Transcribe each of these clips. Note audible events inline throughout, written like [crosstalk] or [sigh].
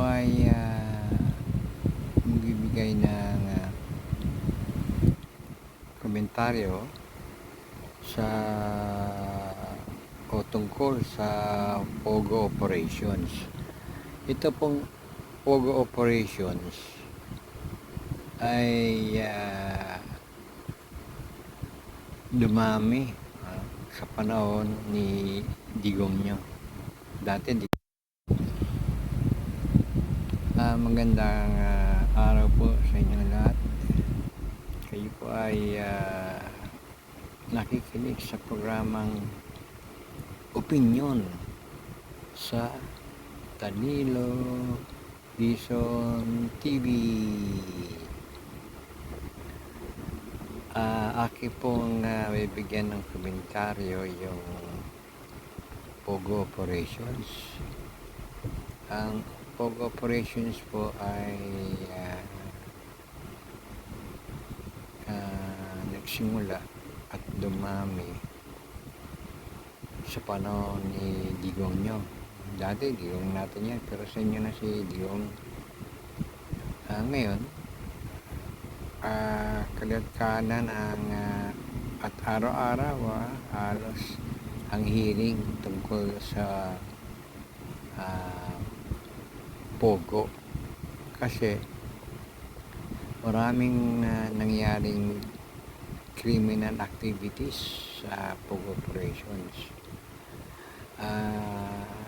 ay ah, magbibigay ng ah, komentaryo sa o tungkol sa Pogo operations. Ito pong Pogo operations ay ah, dumami ah, sa panahon ni Digong nyo. Dati di Ah, magandang ah, araw po sa inyong lahat. Kayo po ay ah, nakikinig sa programang Opinion sa Danilo Bison TV. Ah, aki pong uh, bibigyan ng komentaryo yung Pogo Operations. Ang Pogo Operations po ay ah, ah, nagsimula at dumami sa panahon ni Digong nyo. Dati, Digong natin yan, pero sa inyo na si Digong. Ah, ngayon, ah, kalat kanan ang ah, at araw-araw ah, halos ang hearing tungkol sa ah, Pogo. Kasi maraming ah, nangyaring criminal activities sa Pogo operations. Ah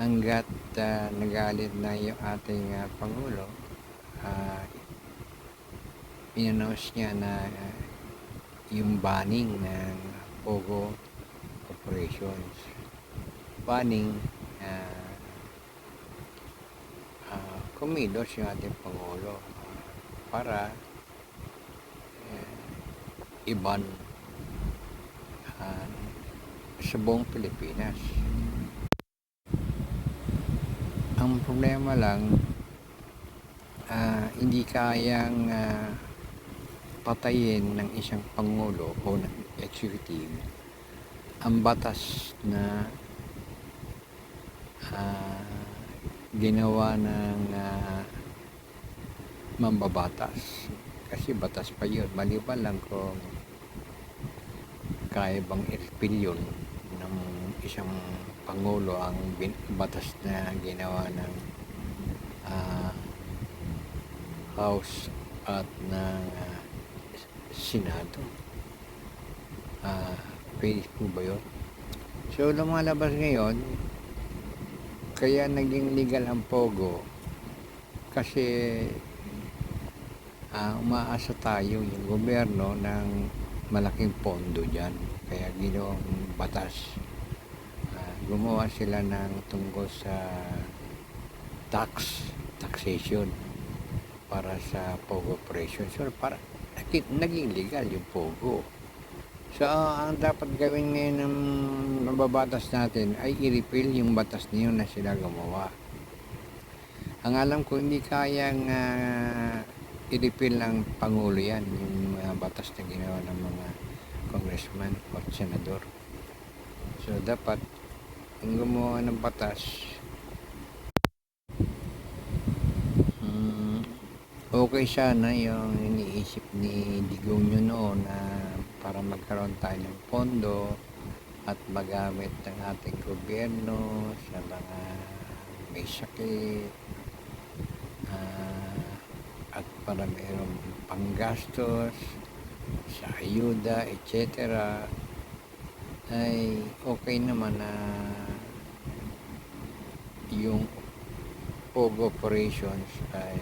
hanggat ah, nagalit na yung ating ah, Pangulo ah, inannounce niya na ah, yung banning ng Pogo operations. Banning ah, kumilos yung ating Pangulo para eh, iban ah, sa buong Pilipinas. Ang problema lang, ah, hindi kayang ah, patayin ng isang Pangulo o ng executive ang batas na ah, ginawa ng ah, mambabatas. Kasi batas pa yun. Maliban lang kung kaya bang yun ng isang pangulo ang batas na ginawa ng ah, House at ng ah, Senado. Ah, pwede po ba yun? So, lumalabas ngayon, kaya naging legal ang Pogo kasi ah, umaasa tayo yung gobyerno ng malaking pondo dyan. Kaya ginawang batas. Ah, gumawa sila ng tungkol sa tax, taxation para sa Pogo operation. So, para, naging legal yung Pogo. So, ang dapat gawin ngayon ng mababatas natin ay i-repeal yung batas niyo na sila gumawa. Ang alam ko, hindi kayang ah, i-repeal ng Pangulo yan, yung mga batas na ginawa ng mga congressman o senador. So, dapat, ang gumawa ng batas, mm, okay sana yung iniisip ni Digong nyo noon na para magkaroon tayo ng pondo at magamit ng ating gobyerno sa mga may sakit ah, at para mayroong panggastos sa ayuda, etc. ay okay naman na yung operations ay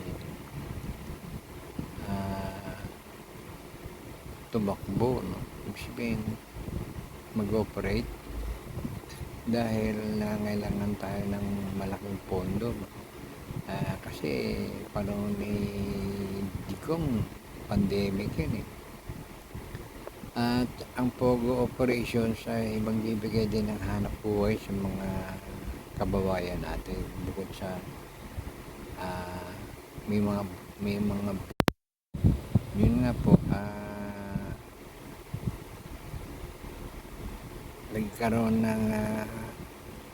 tumakbo, no? Ibig mag-operate dahil nangailangan tayo ng malaking pondo. Ah, kasi panahon ni Digong, pandemic yun eh. At ang Pogo operations ay magbibigay din ng hanap buhay sa mga kababayan natin bukod sa ah, may mga may mga yun nga po ah, nagkaroon ng ah,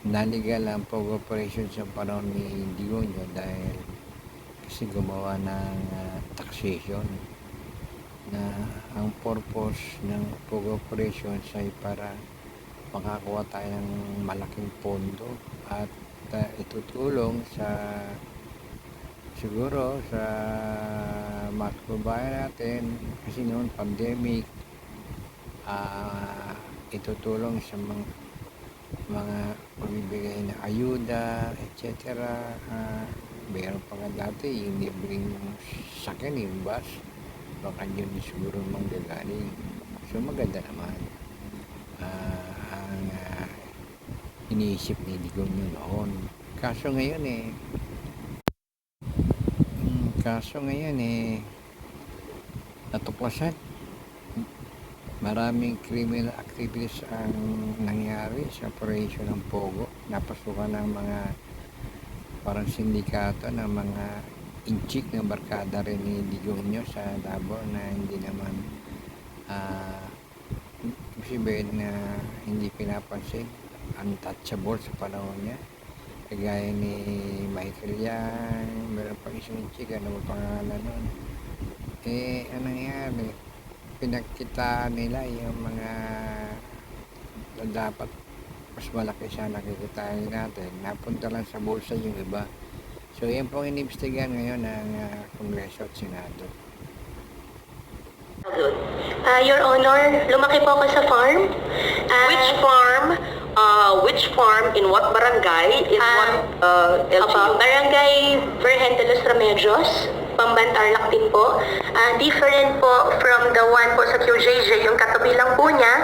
naligal ang POG operation sa panahon ni Digonyo dahil kasi gumawa ng ah, taxation na ang purpose ng POG operations ay para makakuha tayo ng malaking pondo at ah, itutulong sa siguro sa mga kababayan natin kasi noon pandemic ah itutulong sa mga mga pagbibigay ng ayuda etc ah meron pa nga dati yung libreng sakyan yung bus. Baka yun siguro manggagaling so maganda naman. Ah, ang ah, iniisip ni Digong yun noon. Kaso ngayon eh Mm, kaso ngayon eh natuklasan maraming criminal activities ang nangyari sa operation ng Pogo. Napasukan ng mga parang sindikato ng mga inchik ng barkada rin ni Digonyo sa Davao na hindi naman sabihin na hindi pinapansin untouchable sa panahon niya. Kagaya ni Michael Yang meron pang isang chick ano ba pangalan nun? Eh anong nangyari pinagkita nila yung mga na dapat mas malaki sana kikitain natin. Napunta lang sa bulsa yung iba. So yan pong inimbestigahan ngayon ng ah, Kongreso at Senado. Ah, Your Honor, lumaki po ako sa farm. Ah, Which farm, uh, which farm, in what barangay, in Ah, what uh, LGU? Barangay Virgen de los Remedios, Pambantarlak din po. Ah, different po from the one po sa QJJ, yung katabi lang po niya.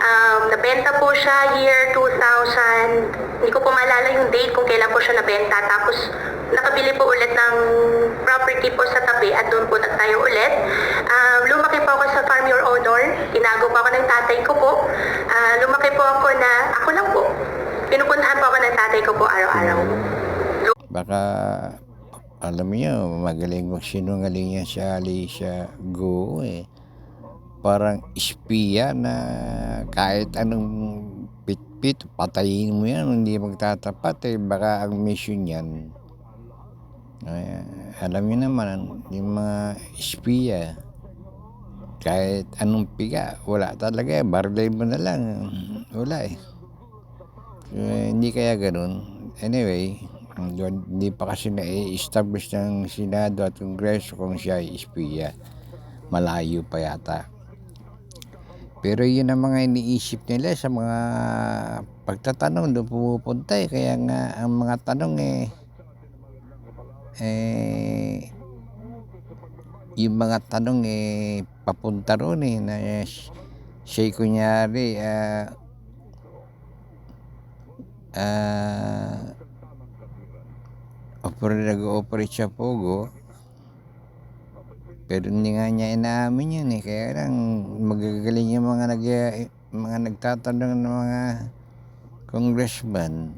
Um, nabenta po siya year 2000, hindi ko po maalala yung date kung kailan po siya nabenta. Tapos nakabili po ulit ng property po sa tabi at doon po nagtayo ulit. Ah, lumaki po ako sa farm your honor. Tinago po ako ng tatay ko po. Ah, lumaki po ako na, ako lang po. Pinupuntahan po ako ng tatay ko po araw-araw. baka alam niyo magaling magsinungaling yan si Alicia Go eh. Parang espiya na kahit anong pitpit patayin mo yan hindi magtatapat eh. Baka ang mission yan. Ay, alam niyo naman yung mga espiya kahit anong piga wala talaga eh barlay mo na lang wala eh. Eh, hindi kaya ganun. Anyway, doon- hindi pa kasi na-establish ng Senado at Kongreso kung siya ay espiya. Malayo pa yata. Pero yun ang mga iniisip nila sa mga pagtatanong doon pumupunta eh. Kaya nga ang mga tanong eh, eh yung mga tanong eh papunta roon eh na siya kunyari ah ah operate nag-ooperate siya Pogo. Pero hindi nga niya inaamin yun eh. Kaya lang magagaling yung mga nag mga nagtatanong ng mga congressman.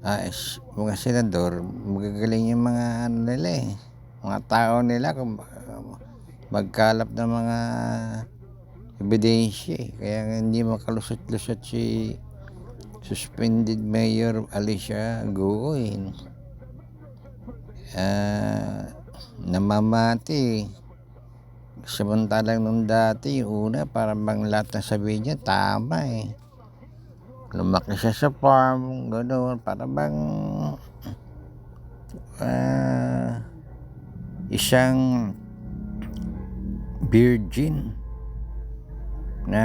Ah, s- mga senador magagaling yung mga ano nila eh. Mga tao nila kung magkalap ng mga ebidensya eh. kaya hindi makalusot-lusot si suspended Mayor Alicia Goy. Ah, namamati. Samantalang nung dati, una, parang bang lahat ng sabihin niya, tama eh. Lumaki siya sa farm, gano'n, para bang ah, isang virgin na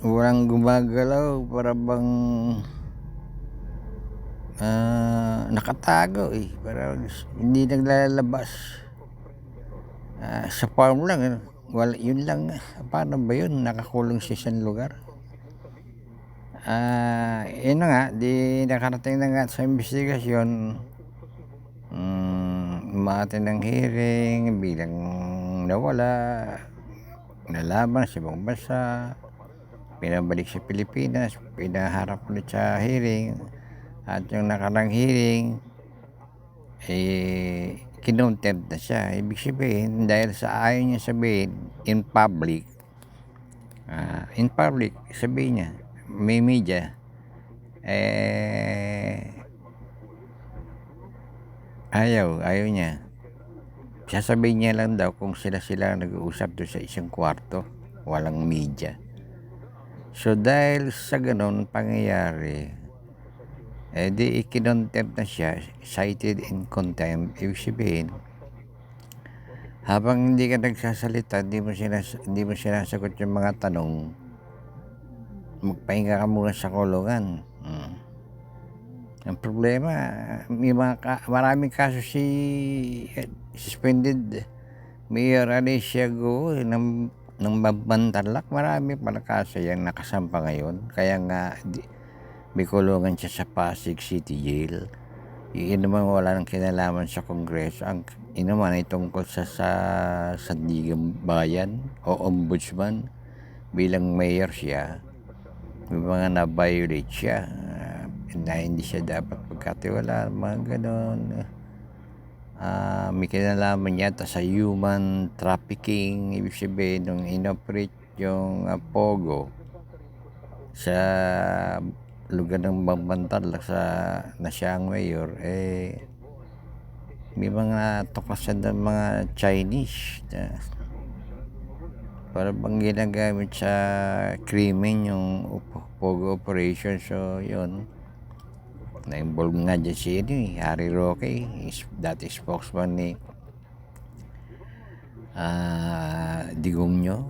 walang gumagalaw para bang ah, nakatago eh. Para hindi naglalabas. Ah, sa farm lang eh. wala yun lang paano ba yun? Nakakulong sa isang lugar. Ah na nga di nakarating na nga sa investigasyon. Mm, umate ng hearing bilang nawala nalaban sa ibang bansa, pinabalik sa Pilipinas, pinaharap ulit sa hearing, at yung nakarang hearing, eh, kinontempt na siya. Ibig sabihin, dahil sa ayaw niya sabihin in public, ah, in public, sabihin niya, may media, Eh, ayaw, ayaw niya. Sasabihin niya lang daw kung sila-sila nag-uusap doon sa isang kwarto, walang media. So dahil sa ganun pangyayari, eh di ikinontempt na siya, cited in contempt, ibig sabihin, habang hindi ka nagsasalita, hindi mo, sinas hindi mo sinasagot yung mga tanong, magpahinga ka muna sa kulungan. Hmm. Ang problema, may mga ka- maraming kaso si eh, suspended Mayor Alicia Go eh, ng, ng Bantarlak. Marami pala kaso yung nakasampa ngayon. Kaya nga, di, may kulungan siya sa Pasig City Jail. Yun naman wala nang kinalaman sa Kongreso. Ang yun naman ay tungkol sa, sa Sandigan Bayan o Ombudsman bilang mayor siya. May mga na-violate siya ah, na hindi siya dapat pagkatiwala, mga ganon. Ah, may kinalaman yata sa human trafficking, ibig sabihin nung inoperate yung ah, Pogo sa lugar ng Bambantarlak sa na siya ang mayor, eh may mga tuklasan ng mga Chinese na para bang ginagamit sa krimen yung Pogo operation. So yun na-involve nga dyan si ano, eh, Harry Roque is, dati spokesman ni ah Digong nyo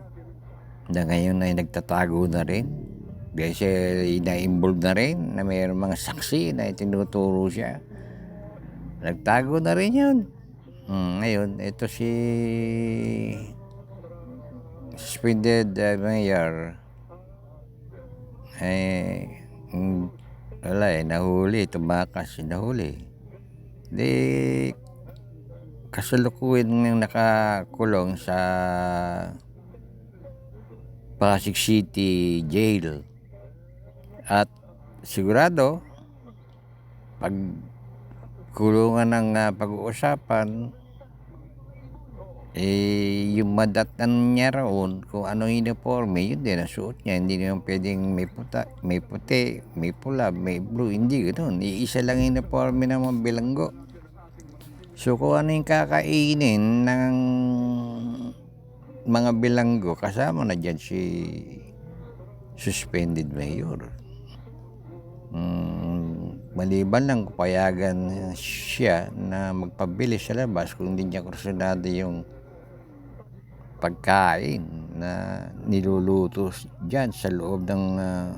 na ngayon ay nagtatago na rin. Kasi na-involve na rin na mayroong mga saksi na tinuturo siya. Nagtago na rin yun. Hmm, ngayon ito si suspended uh, mayor. Eh mm, wala eh nahuli tumakas nahuli. Di kasalukuyan ng nakakulong sa Pasig City Jail. At sigurado pag kulungan ng ah, pag-uusapan eh, yung madatan niya raon, kung ano uniforme, yun din ang suot niya. Hindi naman pwedeng may puta, may puti, may pula, may blue. Hindi ganoon. Iisa lang uniforme ng mga bilanggo. So, kung ano yung kakainin ng mga bilanggo, kasama na dyan si suspended mayor. Mm, maliban lang payagan siya na magpabili sa labas kung hindi niya kursunado yung pagkain na niluluto dyan sa loob ng ah,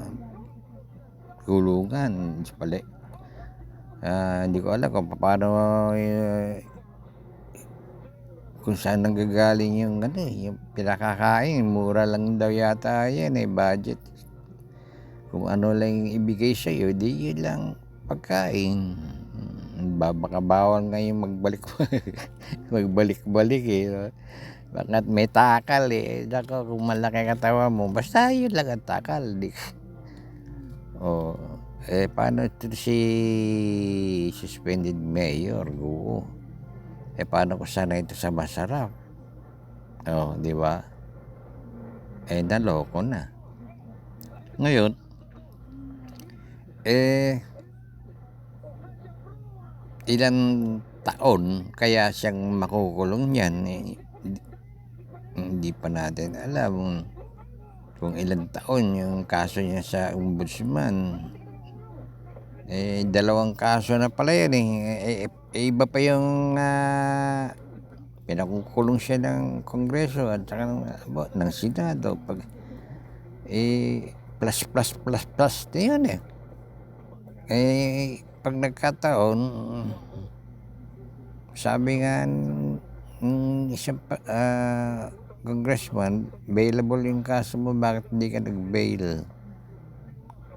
kulungan. Pali. Ah, hindi ko alam kung paano eh, kung saan nanggagaling yung ano eh, yung pinakakain. Mura lang daw yata yan eh, budget. Kung ano lang ibigay sa iyo, di yun lang pagkain. Hmm, ba- Baka bawal ngayon magbalik [laughs] magbalik-balik eh. Bakit may takal eh. Dako, kung malaki katawa mo, basta yun lang ang takal. Di. Oh, eh paano ito si suspended mayor? Oo. Eh paano ko sana ito sa masarap? Oh, di ba? Eh naloko na. Ngayon, eh ilang taon kaya siyang makukulong niyan eh, hindi pa natin alam kung ilang taon yung kaso niya sa ombudsman. Eh, dalawang kaso na pala yan eh. Eh, eh, iba pa yung uh, pinakukulong siya ng Kongreso at saka ng, abo, ng Senado. Pag, eh, plus, plus, plus, plus yun eh. Eh, pag nagkataon, sabi nga ng isang ah, congressman, bailable yung kaso mo, bakit hindi ka nag-bail?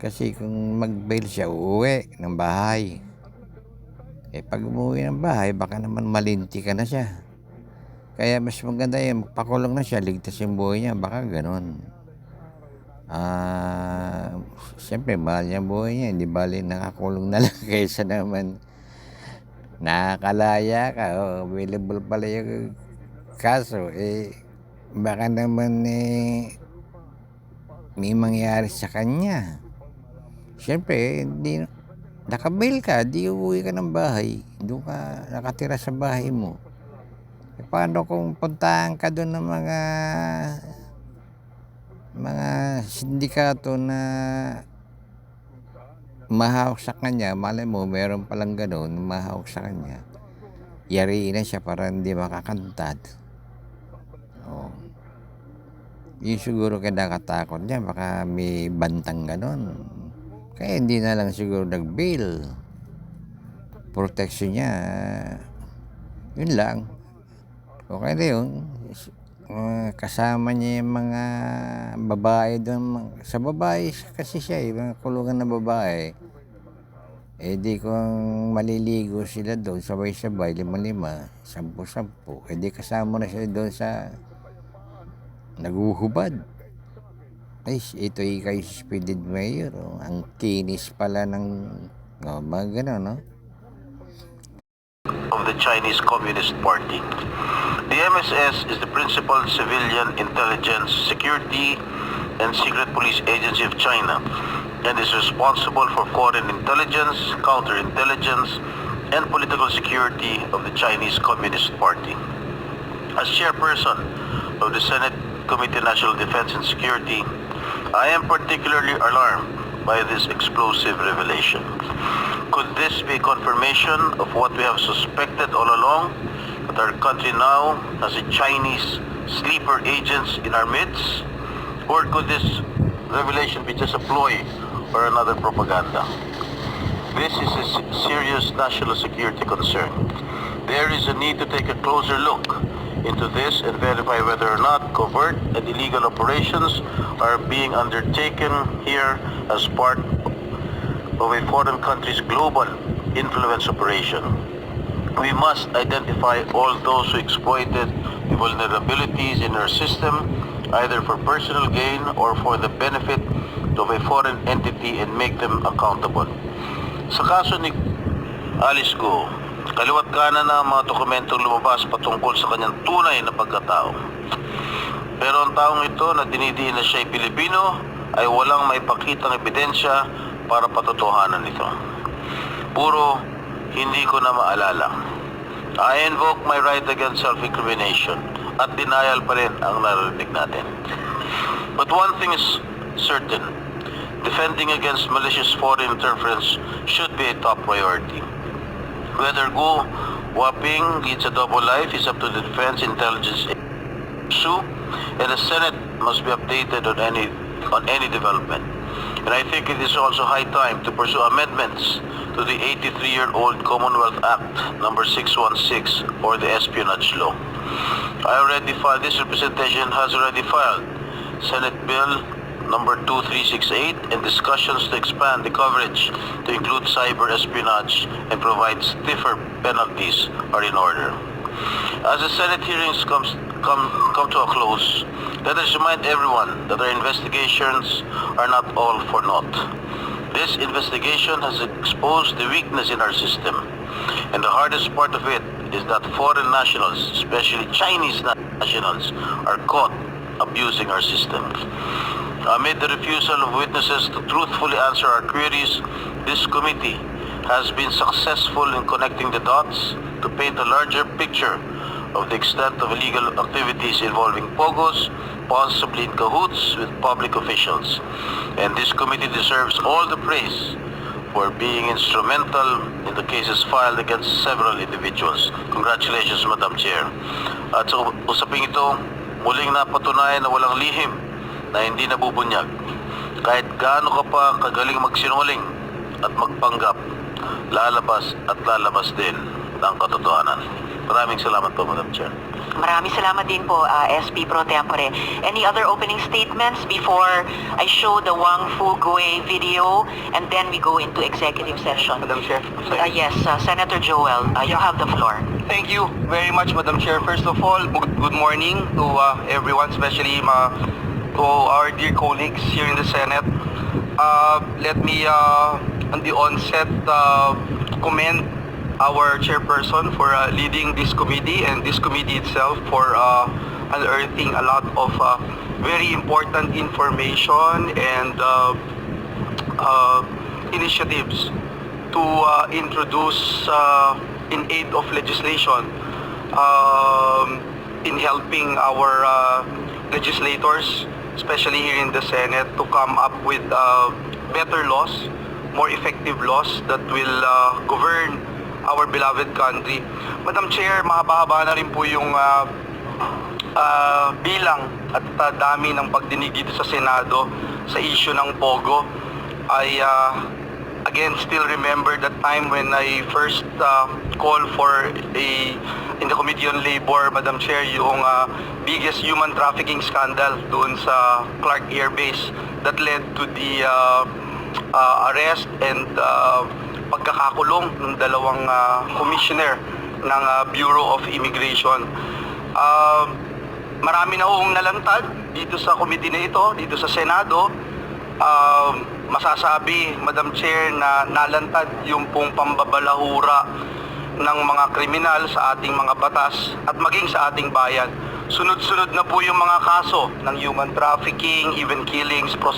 Kasi kung mag-bail siya, uuwi ng bahay. Eh pag umuwi ng bahay, baka naman malinti ka na siya. Kaya mas maganda yan, magpakulong na siya, ligtas yung buhay niya, baka ganon. Ah, siyempre, mahal niya buhay niya, hindi bali nakakulong na lang [laughs] kaysa naman nakakalaya ka, oh, available pala yung kaso, eh, baka naman eh, may mangyari sa kanya. Siyempre, hindi, nakabail ka, di uuwi ka ng bahay. Doon ka nakatira sa bahay mo. E paano kung puntahan ka doon ng mga mga sindikato na mahawak sa kanya, malay mo, meron palang gano'n, mahawak sa kanya. Yariin na siya para hindi makakantad. Oh. Yun siguro kaya nakatakot niya, baka may bantang gano'n. Kaya hindi na lang siguro nag-bail. Protection niya, yun lang. Okay na yun. Uh, kasama niya yung mga babae doon. Sa babae kasi siya, eh, mga kulungan na babae. Eh di kung maliligo sila doon, sabay-sabay, lima-lima, sampu-sampu. Eh di kasama na sila doon sa naguhubad. Ay, ito yung kay suspended mayor. Oh. Ang kinis pala ng oh, mga gano'n, no? of the Chinese Communist Party. The MSS is the principal civilian intelligence, security, and secret police agency of China and is responsible for foreign intelligence, counterintelligence, and political security of the Chinese Communist Party. As chairperson of the Senate Committee on National Defense and Security, I am particularly alarmed by this explosive revelation. Could this be confirmation of what we have suspected all along, that our country now has a Chinese sleeper agents in our midst? Or could this revelation be just a ploy or another propaganda? This is a serious national security concern. There is a need to take a closer look into this and verify whether or not covert and illegal operations are being undertaken here as part of a foreign country's global influence operation. We must identify all those who exploited the vulnerabilities in our system, either for personal gain or for the benefit of a foreign entity and make them accountable. Sa kaso ni Alice Go, kaliwat kanan na mga dokumentong lumabas patungkol sa kanyang tunay na pagkatao. Pero ang taong ito na dinidiin na siya'y Pilipino ay walang maipakitang ebidensya para patotohanan ito. Puro hindi ko na maalala. I invoke my right against self-incrimination at denial pa rin ang narinig natin. But one thing is certain, defending against malicious foreign interference should be a top priority. Whether Go Waping leads a double life is up to the defense intelligence issue, and the Senate must be updated on any on any development. And I think it is also high time to pursue amendments to the 83-year-old Commonwealth Act number 616 or the espionage law. I already filed this representation has already filed Senate Bill number 2368 and discussions to expand the coverage to include cyber espionage and provide stiffer penalties are in order. As the Senate hearings comes, come, come to a close, let us remind everyone that our investigations are not all for naught. This investigation has exposed the weakness in our system, and the hardest part of it is that foreign nationals, especially Chinese nationals, are caught abusing our system. Amid the refusal of witnesses to truthfully answer our queries, this committee has been successful in connecting the dots to paint a larger picture of the extent of illegal activities involving POGOs, possibly in cahoots with public officials. And this committee deserves all the praise for being instrumental in the cases filed against several individuals. Congratulations, Madam Chair. At sa usaping ito, muling napatunayan na walang lihim na hindi nabubunyag. Kahit gaano ka pa kagaling magsinungaling at magpanggap, lalabas at lalabas din ng katotohanan. Maraming salamat po, Madam Chair. Maraming salamat din po, uh, SP Pro Tempore. Any other opening statements before I show the Wang Fu Gui video and then we go into executive session? Madam Chair. Uh, yes, uh, Senator Joel, uh, you have the floor. Thank you very much, Madam Chair. First of all, good morning to uh, everyone, especially ma to our dear colleagues here in the Senate. Uh, let me, uh, on the onset, uh, commend our chairperson for uh, leading this committee and this committee itself for uh, unearthing a lot of uh, very important information and uh, uh, initiatives to uh, introduce uh, in aid of legislation um, in helping our uh, legislators, especially here in the Senate, to come up with uh, better laws, more effective laws that will uh, govern our beloved country. Madam Chair, mahaba-haba na rin po yung uh, uh, bilang at uh, dami ng pagdinig dito sa Senado sa issue ng Pogo. I uh, again still remember that time when I first uh, called for a in the Committee on Labor, Madam Chair, yung uh, biggest human trafficking scandal doon sa Clark Air Base that led to the uh, uh, arrest and uh, pagkakakulong ng dalawang uh, commissioner ng uh, Bureau of Immigration. Uh, marami na hong nalantad dito sa committee na ito, dito sa Senado. Um, masasabi, Madam Chair, na nalantad yung pong pambabalahura ng mga kriminal sa ating mga batas at maging sa ating bayan. Sunod-sunod na po yung mga kaso ng human trafficking, even killings, prostitution,